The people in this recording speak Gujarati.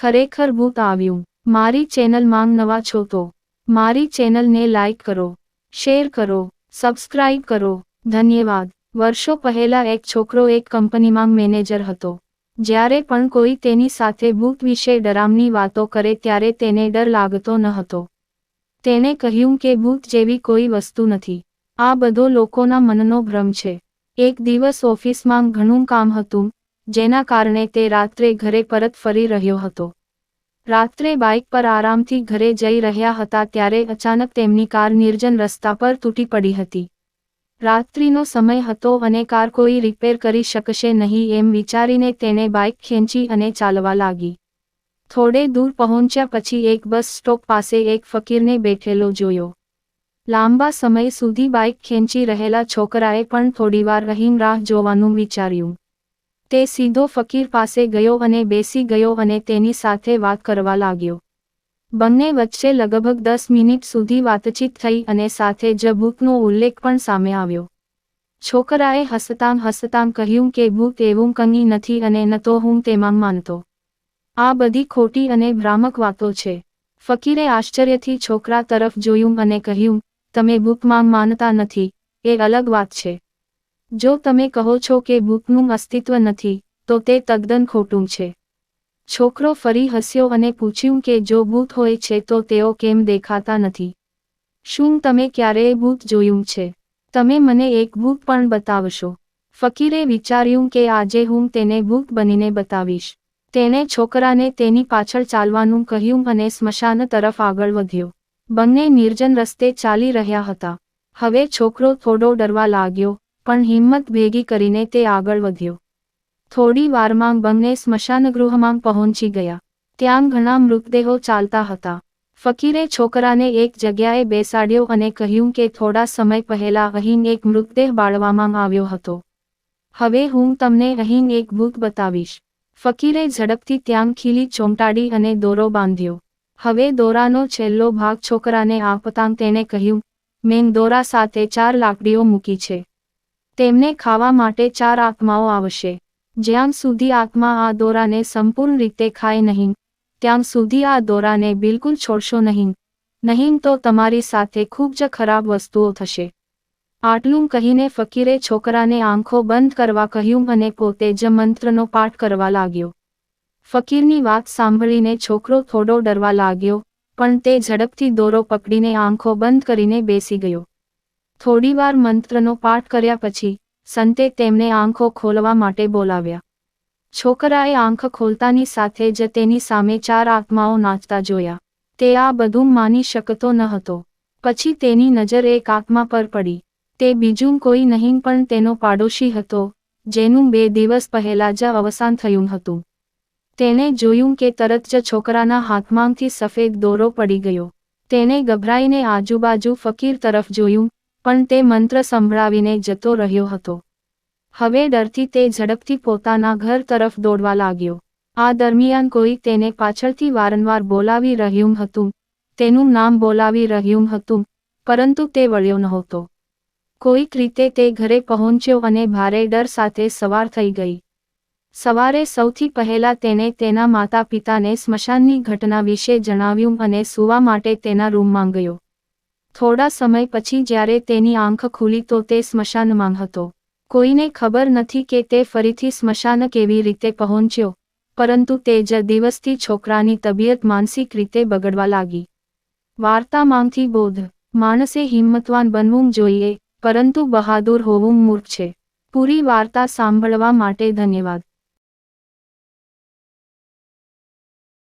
ખરેખર ભૂત આવ્યું મારી ચેનલ માંગ નવા છો તો મારી ચેનલને લાઈક કરો, શેર કરો, સબસ્ક્રાઇબ કરો. ધન્યવાદ. વર્ષો પહેલા એક છોકરો એક કંપનીમાં મેનેજર હતો. જ્યારે પણ કોઈ તેની સાથે ભૂત વિશે ડરામની વાતો કરે ત્યારે તેને ડર લાગતો ન હતો. તેણે કહ્યું કે ભૂત જેવી કોઈ વસ્તુ નથી. આ બધો લોકોના મનનો ભ્રમ છે. એક દિવસ ઓફિસમાં ઘણું કામ હતું જેના કારણે તે રાત્રે ઘરે પરત ફરી રહ્યો હતો. રાત્રે બાઇક પર આરામથી ઘરે જઈ રહ્યા હતા ત્યારે અચાનક તેમની કાર નિર્જન રસ્તા પર તૂટી પડી હતી. રાત્રિનો સમય હતો અને કાર કોઈ રિપેર કરી શકશે નહીં એમ વિચારીને તેણે બાઇક ખેંચી અને ચાલવા લાગી. થોડે દૂર પહોંચ્યા પછી એક બસ સ્ટોપ પાસે એક ફકીરને બેઠેલો જોયો. લાંબા સમય સુધી બાઇક ખેંચી રહેલા છોકરાએ પણ થોડીવાર રહીમ રાહ જોવાનું વિચાર્યું. તે સીધો ફકીર પાસે ગયો અને બેસી ગયો અને તેની સાથે વાત કરવા લાગ્યો. બંને વચ્ચે લગભગ દસ મિનિટ સુધી વાતચીત થઈ અને સાથે જ ભૂતનો ઉલ્લેખ પણ સામે આવ્યો. છોકરાએ હસતાં હસતાં કહ્યું કે, ભૂત એવું કંઈ નથી અને ન તો હું તેમાં માનતો. આ બધી ખોટી અને ભ્રામક વાતો છે. ફકીરે આશ્ચર્યથી છોકરા તરફ જોયું અને કહ્યું, તમે ભૂતમાં માનતા નથી. એ અલગ વાત છે. જો તમે કહો છો કે ભૂતનું અસ્તિત્વ નથી, તો તે તદ્દન ખોટું છે. છોકરો ફરી હસ્યો અને પૂછ્યું કે જો ભૂત હોય છે તો તેઓ કેમ દેખાતા નથી? શું તમે ક્યારેય ભૂત જોયું છે? તમે મને એક ભૂત પણ બતાવશો. ફકીરે વિચાર્યું કે આજે હું તેને ભૂત બનીને બતાવીશ. તેણે છોકરાને તેની પાછળ ચાલવાનું કહ્યું અને સ્મશાન તરફ આગળ વધ્યો. બંને નિર્જન રસ્તે ચાલી રહ્યા હતા. હવે છોકરો થોડો ડરવા લાગ્યો પણ હિંમત ભેગી કરીને તે આગળ વધ્યો. થોડી વારમાં બંને સ્મશાનગૃહમાં પહોંચી ગયા. ત્યાં ઘણા મૃતદેહો ચાલતા હતા. ફકીરે છોકરાને એક જગ્યાએ બેસાડ્યો અને કહ્યું કે થોડા સમય પહેલા અહીં એક મૃતદેહ બાળવામાં આવ્યો હતો. હવે હું તમને અહીં એક ભૂત બતાવીશ. ફકીરે ઝડપથી ત્યાં ખીલી ચોંટાડી અને દોરો બાંધ્યો. હવે દોરાનો છેલ્લો ભાગ છોકરાને આપતાં તેણે કહ્યું, મેં દોરા સાથે ચાર લાકડીઓ મૂકી છે. તેમને ખાવા માટે ચાર આત્માઓ આવશે. જ્યાં સુધી આત્મા આ દોરાને સંપૂર્ણ રીતે ખાય નહીં, ત્યાં સુધી આ દોરાને બિલકુલ છોડશો નહીં. નહીં તો તમારી સાથે ખૂબ જ ખરાબ વસ્તુઓ થશે. આટલું કહીને ફકીરે છોકરાને આંખો બંધ કરવા કહ્યું અને પોતે જ મંત્રનો પાઠ કરવા લાગ્યો. ફકીરની વાત સાંભળીને છોકરો થોડો ડરવા લાગ્યો, પણ તે ઝડપથી દોરો પકડીને આંખો બંધ કરીને બેસી ગયો. થોડીવાર મંત્રનો પાઠ કર્યા પછી, સંતે તેમને આંખો ખોલવા માટે બોલાવ્યા. છોકરાએ આંખ ખોલતાની સાથે જ તેની સામે ચાર આત્માઓ નાચતા જોયા. તે આ બધું માની શકતો ન હતો. પછી તેની નજર એક આત્મા પર પડી. તે બીજું કોઈ નહીં પણ તેનો પાડોશી હતો, જેનું બે દિવસ પહેલા જ અવસાન થયું હતું. તેણે જોયું કે તરત જ છોકરાના હાથમાંથી સફેદ દોરો પડી ગયો. તેને ગભરાઈને આજુબાજુ ફકીર તરફ જોયું પણ તે મંત્ર સંભળાવીને જતો રહ્યો હતો. હવે ડરથી તે ઝડપથી પોતાના ઘર તરફ દોડવા લાગ્યો. આ દરમિયાન કોઈ તેને પાછળથી વારંવાર બોલાવી રહ્યું હતું. તેનું નામ બોલાવી રહ્યું હતું, પરંતુ તે વળ્યો નહોતો. કોઈક રીતે તે ઘરે પહોંચ્યો અને ભારે ડર સાથે સવાર થઈ ગઈ. સવારે સૌથી પહેલા તેણે તેના માતા પિતાને સ્મશાનની ઘટના વિશે જણાવ્યું અને સૂવા માટે તેના રૂમમાં ગયો. થોડા સમય પછી જ્યારે તેની આંખ ખુલી તો તે સ્મશાનમાં હતો. કોઈને ખબર નથી કે તે ફરીથી સ્મશાન કેવી રીતે પહોંચ્યો, પરંતુ તે જ દિવસથી છોકરાની તબિયત માનસિક રીતે બગડવા લાગી. વાર્તામાંથી બોધ, માણસે હિંમતવાન બનવું જોઈએ, પરંતુ બહાદુર હોવું મૂર્ખ છે. પૂરી વાર્તા સાંભળવા માટે ધન્યવાદ.